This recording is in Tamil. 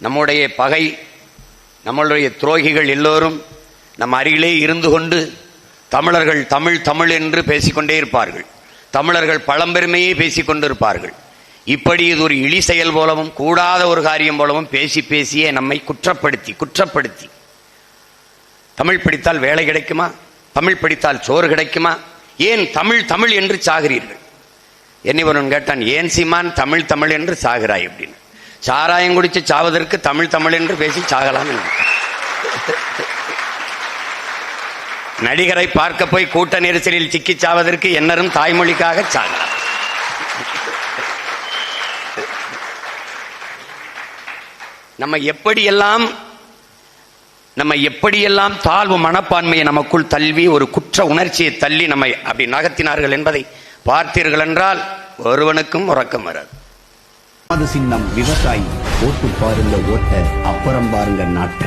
நம்முடைய பகை நம்மளுடைய துரோகிகள் எல்லோரும் நம் அருகிலே இருந்து கொண்டு தமிழர்கள் தமிழ் தமிழ் என்று பேசிக்கொண்டே இருப்பார்கள். தமிழர்கள் பழம்பெருமையே பேசிக்கொண்டிருப்பார்கள் இப்படி இது ஒரு இழி செயல் போலவும் கூடாத ஒரு காரியம் போலவும் பேசி பேசியே நம்மை குற்றப்படுத்தி குற்றப்படுத்தி. தமிழ் படித்தால் வேலை கிடைக்குமா? தமிழ் படித்தால் சோறு கிடைக்குமா? ஏன் தமிழ் தமிழ் என்று சாகிறீர்கள்? என்னை ஒருவன் கேட்டான் ஏன் சீமான் தமிழ் தமிழ் என்று சாகிறாய்? அப்படின்னு. சாராயம் குடிச்சு சாவதற்கு தமிழ் தமிழ் என்று பேசி சாகலாம் நடிகரை பார்க்க போய் கூட்ட நெரிசலில் சிக்கி சாவதற்கு என்னரும் தாய்மொழிக்காக சாகலாம். நம்ம எப்படியெல்லாம் நம்ம எப்படியெல்லாம் தாழ்வு மனப்பான்மையை நமக்குள் தள்ளி ஒரு குற்ற உணர்ச்சியை தள்ளி நம்மை அப்படி நகர்த்தினார்கள் என்பதை பார்த்தீர்கள் என்றால் ஒருவனுக்கும் உறக்கம் வராது. சின்னம் விவசாயி. ஓட்டு பாருங்க ஓட்ட அப்புறம் பாருங்க நாட்டை.